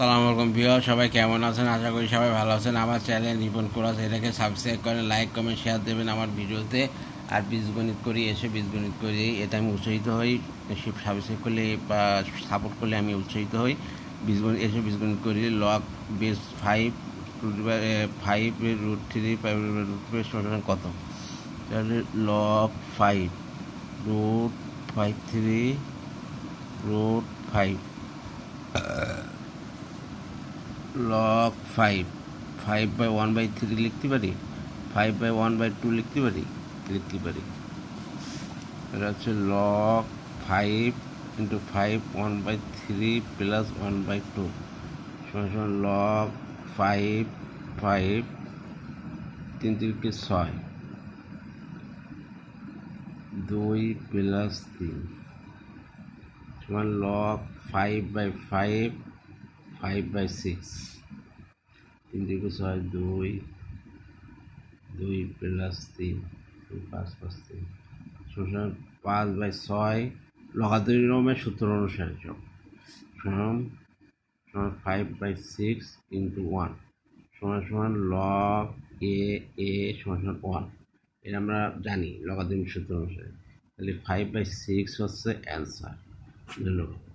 সালাম আলাইকুম প্রিয় সবাই কেমন আছেন? আশা করি সবাই ভালো আছেন। আমার চ্যানেল রিপন কোরাস, এটাকে সাবস্ক্রাইব করেন লাইক কমেন্ট শেয়ার দেবেন আমার ভিডিওতে। আর বীজগণিত করি, এসে বীজগণিত করি, এটা আমি উৎসাহিত হই। সাবস্ক্রাইব করলে, বা সাপোর্ট করলে আমি উৎসাহিত হই। বীজগণিত এসে বীজগণিত করি log base five root five root three root কত? তাহলে log five root five three root five log five five by one by three লিখতে পারি? Five by one by two লিখতে পারি? লিখতে পারি। এটা হচ্ছে log five into five one by three plus one by two সমান লগ ফাইভ ফাইভ তিন তিনকে ছয়। দুই প্লাস তিন। সমান log five by five five by six তিন থেকে ছয় দুই দুই প্লাস তিন, দুই পাঁচ পাঁচ তিন। সমান পাঁচ বাই ছয় লগাতুরি নিয়মের সূত্র অনুসারে সব সমান সমান five by six into one সমান সমান লগ এ এ সমান সমান ওয়ান এটা আমরা জানি লগাতুরি সূত্র অনুসারে। তাহলে ফাইভ বাই সিক্স হচ্ছে অ্যান্সার ধন্যবাদ।